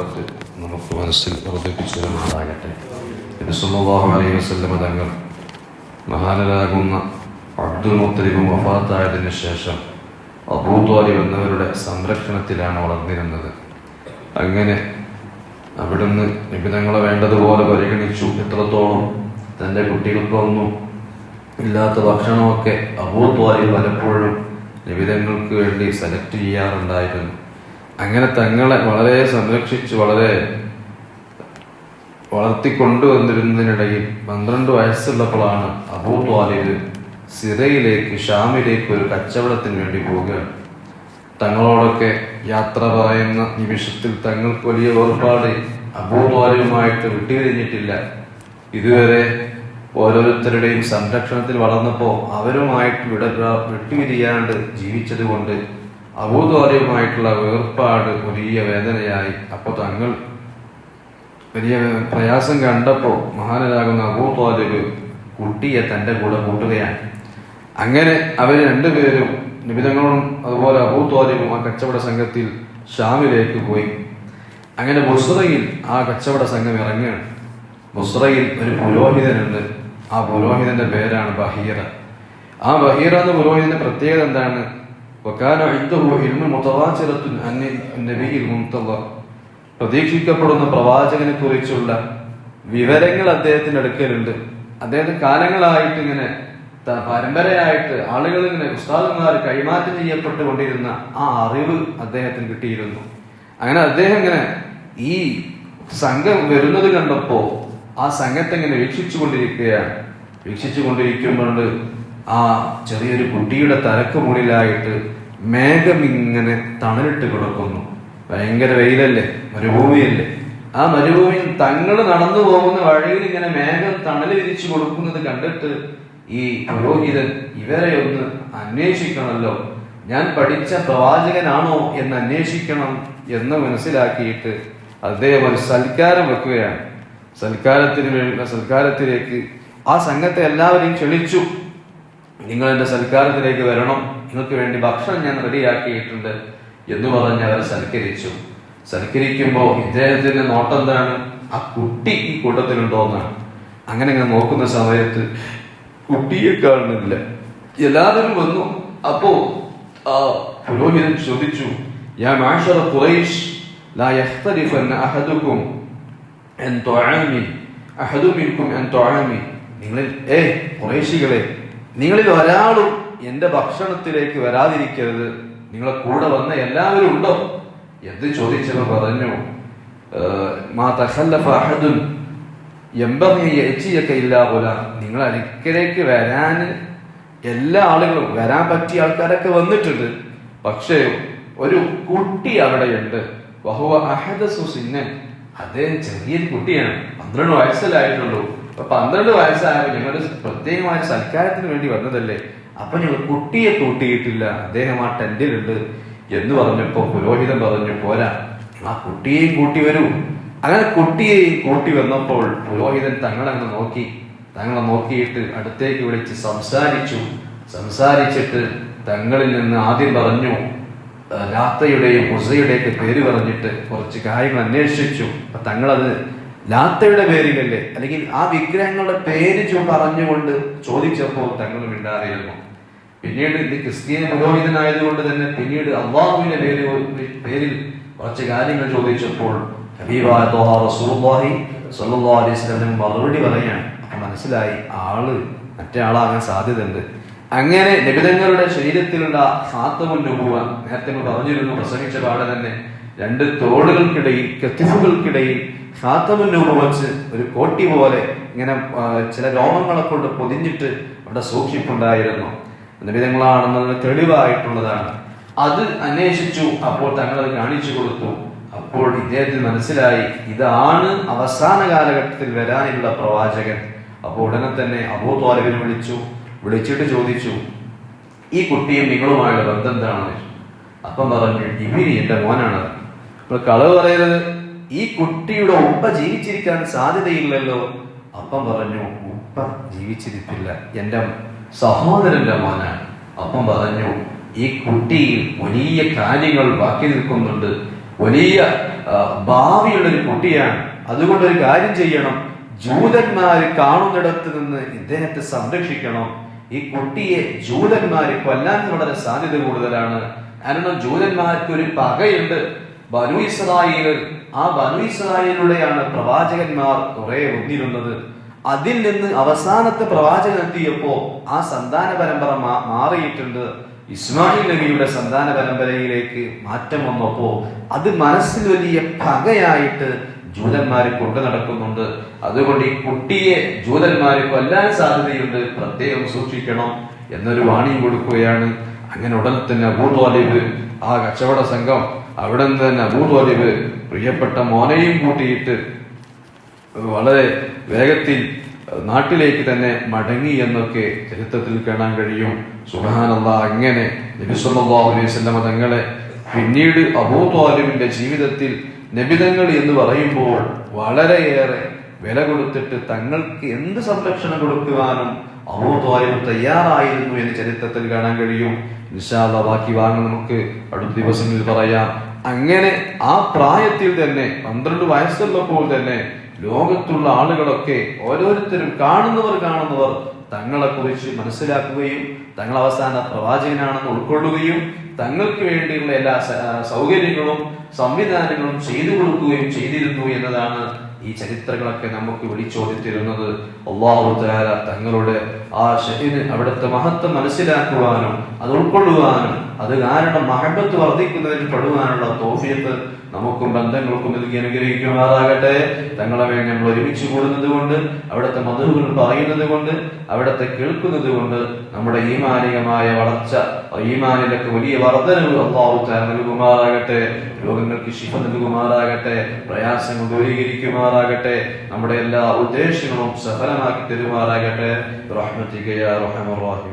മഹബത്ത് നമുക്ക് മനസ്സിൽ വർദ്ധിപ്പിച്ചു തരുന്നതാകട്ടെ ഇത് സുല്ലാഹു അലൈഹി വസല്ലമ തങ്ങൾ മഹാനരാകുന്ന അബ്ദുൽ മുത്തലിബും വഫാത്തായതിന് ശേഷം അബൂത്വാലിബ് എന്നവരുടെ സംരക്ഷണത്തിലാണ് വളർന്നിരുന്നത്. അങ്ങനെ അവിടുന്ന് നിബിധങ്ങളെ വേണ്ടതുപോലെ പരിഗണിച്ചു. എത്രത്തോളം തന്റെ കുട്ടികൾക്കൊന്നും ഇല്ലാത്ത ഭക്ഷണമൊക്കെ അബൂത്വാലിബ് പലപ്പോഴും നിബിധങ്ങൾക്ക് വേണ്ടി സെലക്ട് ചെയ്യാറുണ്ടായിരുന്നു. അങ്ങനെ തങ്ങളെ വളരെ സംരക്ഷിച്ച് വളരെ വളർത്തിക്കൊണ്ടുവന്നിരുന്നതിനിടയിൽ പന്ത്രണ്ട് വയസ്സുള്ളപ്പോഴാണ് അബൂ ത്വാലിബ് സിറയിലേക്ക് ഷാമിലേക്ക് ഒരു കച്ചവടത്തിന് വേണ്ടി പോവുകയാണ് തങ്ങളോടൊക്കെ യാത്ര പറയുന്ന നിമിഷത്തിൽ തങ്ങൾക്ക് വലിയ വേർപാട് അബൂ ത്വാലിബുമായിട്ട് ഇതുവരെ ഓരോരുത്തരുടെയും സംരക്ഷണത്തിൽ വളർന്നപ്പോൾ അവരുമായിട്ട് വിട വിട്ടുപിരിയാണ്ട് ജീവിച്ചത് കൊണ്ട് വേർപ്പാട് വലിയ വേദനയായി. അപ്പോൾ തങ്ങൾ വലിയ പ്രയാസം കണ്ടപ്പോൾ മഹാനരാകുന്ന അബൂത്വാലിബ് കുട്ടിയെ തന്റെ കൂടെ കൂട്ടുകയാണ്. അങ്ങനെ അവർ രണ്ടുപേരും നിബിതങ്ങളും അതുപോലെ അബൂത്വാലിബും ആ കച്ചവട സംഘത്തിൽ ഷാമിലേക്ക് പോയി. അങ്ങനെ ബുസ്രയിൽ ആ കച്ചവട സംഘം ഇറങ്ങുകയാണ്. ബുസ്രയിൽ ഒരു പുരോഹിതനുണ്ട്. ആ പുരോഹിതന്റെ പേരാണ് ബഹീറ. ആ ബഹീറ എന്ന പുരോഹിതന്റെ പ്രത്യേകത എന്താണ്? വക്കാന ഇദ്ദഹു ഇൽമു മുതവാചിറത്തുൻ അന്നി നബിയിൽ മുൻതല്ല പ്രതീക്ഷിക്കപ്പെടുന്ന പ്രവാചകനെ കുറിച്ചുള്ള വിവരങ്ങൾ അദ്ദേഹത്തിന്റെ അടുക്കലുണ്ട്. അദ്ദേഹത്തെ കാലങ്ങളായിട്ട് ഇങ്ങനെ പരമ്പരയായിട്ട് ആളുകൾ ഇങ്ങനെ ഉസ്താദന്മാർ കൈമാറ്റം ചെയ്യപ്പെട്ടുകൊണ്ടിരുന്ന ആ അറിവ് അദ്ദേഹത്തിന് കിട്ടിയിരുന്നു. അങ്ങനെ അദ്ദേഹം ഇങ്ങനെ ഈ സംഘം വരുന്നത് കണ്ടപ്പോ ആ സംഘത്തെ ഇങ്ങനെ വീക്ഷിച്ചു കൊണ്ടിരിക്കുകയാണ്. വീക്ഷിച്ചു കൊണ്ടിരിക്കുമ്പോൾ ആ ചെറിയൊരു കുട്ടിയുടെ തലക്ക് മുകളിലായിട്ട് മേഘം ഇങ്ങനെ തണലിട്ട് കിടക്കുന്നു. ഭയങ്കര വെയിലല്ലേ? മരുഭൂമിയല്ലേ? ആ മരുഭൂമിയിൽ തങ്ങൾ നടന്നു പോകുന്ന വഴിയിൽ ഇങ്ങനെ മേഘം തണൽ വിരിച്ചു കൊടുക്കുന്നത് കണ്ടിട്ട് ഈ പുരോഹിതൻ ഇവരെ ഒന്ന് അന്വേഷിക്കണമല്ലോ. ഞാൻ പഠിച്ച പ്രവാചകനാണോ എന്ന് അന്വേഷിക്കണം എന്ന് മനസ്സിലാക്കിയിട്ട് അദ്ദേഹം ഒരു സൽക്കാരം വെക്കുകയാണ്. സൽക്കാരത്തിന് വേണ്ട സൽക്കാരത്തിലേക്ക് ആ സംഘത്തെ എല്ലാവരെയും ക്ഷണിച്ചു. നിങ്ങൾ എന്റെ സൽക്കാരത്തിലേക്ക് വരണം. നിങ്ങൾക്ക് വേണ്ടി ഭക്ഷണം ഞാൻ റെഡിയാക്കിയിട്ടുണ്ട് എന്ന് പറഞ്ഞ് അവരെ സൽക്കരിച്ചു. സൽക്കരിക്കുമ്പോൾ ഇദ്ദേഹത്തിന്റെ നോട്ടം എന്താണ്? ആ കുട്ടി ഈ കൂട്ടത്തിലുണ്ടോ എന്നാണ്. അങ്ങനെ ഇങ്ങനെ നോക്കുന്ന സമയത്ത് കുട്ടിയെ കാണുന്നില്ല. എല്ലാവരും വന്നു. അപ്പോ ആ പുരോഹിതൻ ചോദിച്ചു يا معشر قريش لا يختلفن منكم ഏ ഖുറൈശികളെ നിങ്ങളിൽ ഒരാളും എന്റെ ഭക്ഷണത്തിലേക്ക് വരാതിരിക്കരുത്. നിങ്ങളെ കൂടെ വന്ന എല്ലാവരും ഉണ്ടോ? എന്ത് ചോദിച്ചവർ പറഞ്ഞു. "ഏഹ്, മാ എച്ചിയൊക്കെ ഇല്ല പോലെ നിങ്ങൾ അരിക്കലേക്ക് വരാൻ എല്ലാ ആളുകളും വരാൻ പറ്റിയ ആൾക്കാരൊക്കെ വന്നിട്ടുണ്ട്. പക്ഷേ ഒരു കുട്ടി അവിടെയുണ്ട്. അഹദസു സിന്നൻ. അദ്ദേഹം ചെറിയൊരു കുട്ടിയാണ്. പന്ത്രണ്ട് വയസ്സിലായിട്ടുള്ളൂ. അപ്പൊ പന്ത്രണ്ട് വയസ്സായപ്പോൾ ഞങ്ങൾ പ്രത്യേകമായ സൽക്കാരത്തിന് വേണ്ടി വന്നതല്ലേ? അപ്പൊ ഞങ്ങൾ കുട്ടിയെ തൂട്ടിയിട്ടില്ല അദ്ദേഹം ആ ടെന്റിലുണ്ട് എന്ന് പറഞ്ഞപ്പോ പുരോഹിതൻ പറഞ്ഞു പോരാ ആ കുട്ടിയെയും കൂട്ടി വരൂ. അങ്ങനെ കുട്ടിയെയും കൂട്ടി വന്നപ്പോൾ പുരോഹിതൻ തങ്ങളങ്ങ് നോക്കി. തങ്ങളെ നോക്കിയിട്ട് അടുത്തേക്ക് വിളിച്ച് സംസാരിച്ചു. സംസാരിച്ചിട്ട് തങ്ങളിൽ നിന്ന് ആദ്യം പറഞ്ഞു ലാത്തയുടെയും ഉസയുടെയൊക്കെ പേര് പറഞ്ഞിട്ട് കുറച്ച് കാര്യങ്ങൾ അന്വേഷിച്ചു. തങ്ങളത് ലാത്തയുടെ പേരിലല്ലേ? അല്ലെങ്കിൽ ആ വിഗ്രഹങ്ങളുടെ പേര് പറഞ്ഞുകൊണ്ട് ചോദിച്ചപ്പോൾ തങ്ങൾ മിണ്ടാറിയിരുന്നു പിന്നീട് ഇത് ക്രിസ്ത്യൻ പുരോഹിതനായതുകൊണ്ട് തന്നെ പിന്നീട് അള്ളാഹുവിന്റെ പേര് പേരിൽ കുറച്ച് കാര്യങ്ങൾ ചോദിച്ചപ്പോൾ മറുപടി പറയാണ്. മനസ്സിലായി ആൾ മറ്റേ ആളാകാൻ സാധ്യതയുണ്ട്. അങ്ങനെ നിബിതങ്ങളുടെ ശരീരത്തിലുള്ള ഹാത്തമുൻ രൂപ നേരത്തെ പറഞ്ഞിരുന്നു പ്രസംഗിച്ച പാടെ തന്നെ രണ്ട് തോടുകൾക്കിടയിൽ കെത്തിഫുകൾക്കിടയിൽ ഹാത്തമുൻ വച്ച് ഒരു കോട്ടി പോലെ ഇങ്ങനെ ചില രോമങ്ങളെ കൊണ്ട് പൊതിഞ്ഞിട്ട് അവിടെ സൂക്ഷിപ്പുണ്ടായിരുന്നു. നിബിതങ്ങളാണെന്നത് തെളിവായിട്ടുള്ളതാണ്. അത് അന്വേഷിച്ചു അപ്പോൾ തങ്ങൾ അത് കാണിച്ചു കൊടുത്തു. അപ്പോൾ ഇദ്ദേഹത്തിന് മനസ്സിലായി ഇതാണ് അവസാന കാലഘട്ടത്തിൽ വരാനുള്ള പ്രവാചകൻ. അപ്പോൾ ഉടനെ തന്നെ അബൂ തോലവിനെ വിളിച്ചു വിളിച്ചിട്ട് ചോദിച്ചു ഈ കുട്ടിയും നിങ്ങളുമായുള്ള ബന്ധം എന്താണെന്ന് അപ്പം പറഞ്ഞു ഇവരി എന്റെ മോനാണ്. അപ്പോൾ കളവ് പറയരുത്. ഈ കുട്ടിയുടെ ഉപ്പ ജീവിച്ചിരിക്കാൻ സാധ്യതയില്ലല്ലോ. അപ്പം പറഞ്ഞു ഉപ്പ ജീവിച്ചിരിക്കില്ല എന്റെ സഹോദരന്റെ മോനാണ്. അപ്പം പറഞ്ഞു ഈ കുട്ടിയിൽ വലിയ കാര്യങ്ങൾ ബാക്കി നിൽക്കുന്നുണ്ട്. വലിയ ഭാവിയുള്ള ഒരു കുട്ടിയാണ്. അതുകൊണ്ട് ഒരു കാര്യം ചെയ്യണം. ജൂതന്മാർ കാണുന്നിടത്ത് നിന്ന് ഇദ്ദേഹത്തെ സംരക്ഷിക്കണം. ഈ കുട്ടിയെ ജൂതന്മാർ കൊല്ലാൻ വളരെ സാധ്യത കൂടുതലാണ്. കാരണം ജൂതന്മാർക്ക് ഒരു പകയുണ്ട്. ബനു ഇസ്രായേൽ ആ ബനു ഇസ്രായേലിലൂടെയാണ് പ്രവാചകന്മാർ കുറെ ഒന്നിരുന്നത് അതിൽ നിന്ന് അവസാനത്തെ പ്രവാചകൻ എത്തിയപ്പോ ആ സന്താന പരമ്പര മാറിയിട്ടുണ്ട്. ഇസ്മായിൽ നബിയുടെ സന്താന പരമ്പരയിലേക്ക് മാറ്റം വന്നപ്പോ അത് മനസ്സിൽ വലിയ പകയായിട്ട് ജൂതന്മാര് കൊണ്ടു നടക്കുന്നുണ്ട്. അതുകൊണ്ട് ഈ കുട്ടിയെ ജൂതന്മാര് കൊല്ലാൻ സാധ്യതയുണ്ട്. പ്രത്യേകം സൂക്ഷിക്കണം എന്നൊരു വാണിയും കൊടുക്കുകയാണ്. അങ്ങനെ ഉടൻ തന്നെ ആ കച്ചവട സംഘം അവിടെ നിന്ന് തന്നെ അബൂ ത്വാലിബ് പ്രിയപ്പെട്ട മോനെയും കൂട്ടിയിട്ട് വളരെ വേഗത്തിൽ നാട്ടിലേക്ക് തന്നെ മടങ്ങി എന്നൊക്കെ ചരിത്രത്തിൽ കാണാൻ കഴിയും. സുഹാനല്ല അങ്ങനെ നബിസ്വല്ലാഹു അലൈഹി തങ്ങളെ പിന്നീട് അബൂ ജീവിതത്തിൽ നബിതങ്ങൾ എന്ന് പറയുമ്പോൾ വളരെയേറെ വില കൊടുത്തിട്ട് തങ്ങൾക്ക് എന്ത് സംരക്ഷണം കൊടുക്കുവാനും അബൂ തയ്യാറായിരുന്നു എന്ന് ചരിത്രത്തിൽ കാണാൻ കഴിയും. നിശാദ ബാക്കി ഭാഗങ്ങൾ നമുക്ക് അടുത്ത ദിവസങ്ങളിൽ പറയാം. അങ്ങനെ ആ പ്രായത്തിൽ തന്നെ പന്ത്രണ്ട് വയസ്സുള്ളപ്പോൾ തന്നെ ലോകത്തുള്ള ആളുകളൊക്കെ ഓരോരുത്തരും കാണുന്നവർ കാണുന്നവർ തങ്ങളെക്കുറിച്ച് മനസ്സിലാക്കുകയും തങ്ങൾ അവസാന പ്രവാചകനാണെന്ന് ഉൾക്കൊള്ളുകയും തങ്ങൾക്ക് വേണ്ടിയുള്ള എല്ലാ സൗകര്യങ്ങളും സംവിധാനങ്ങളും ചെയ്തു കൊടുക്കുകയും ചെയ്തിരുന്നു എന്നതാണ് ഈ ചരിത്രങ്ങളൊക്കെ നമുക്ക് വിളിച്ചോടിത്തിരുന്നത് അള്ളാഹു താര തങ്ങളുടെ ആ ഷഹീന് അവിടുത്തെ മഹത്വം മനസ്സിലാക്കുവാനും അത് ഉൾക്കൊള്ളുവാനും അത് കാരണം മഹബത്ത് വർദ്ധിക്കുന്നതിൽ പെടുവാനുള്ള തോഫിയത്ത് നമുക്കും ബന്ധങ്ങൾക്കും നൽകി അനുഗ്രഹിക്കുമാറാകട്ടെ. തങ്ങളെ വേണ്ടി നമ്മൾ ഒരുമിച്ച് കൂടുന്നത് കൊണ്ട് അവിടുത്തെ മധുകൾ പറയുന്നത് കൊണ്ട് അവിടുത്തെ കേൾക്കുന്നത് കൊണ്ട് നമ്മുടെ ഈമാനികമായ വളർച്ച ഈമാനിലൊക്കെ വലിയ വർധനവ് അള്ളാഹു നൽകുമാറാകട്ടെ. രോഗങ്ങൾക്ക് ശിഫ നൽകുമാറാകട്ടെ. പ്രയാസങ്ങൾ ദൂരീകരിക്കുമാറാകട്ടെ. നമ്മുടെ എല്ലാ ഉദ്ദേശങ്ങളും സഫലമാക്കി തരുമാറാകട്ടെ. റഹ്മത്തികയ റഹ്മർ റഹീം.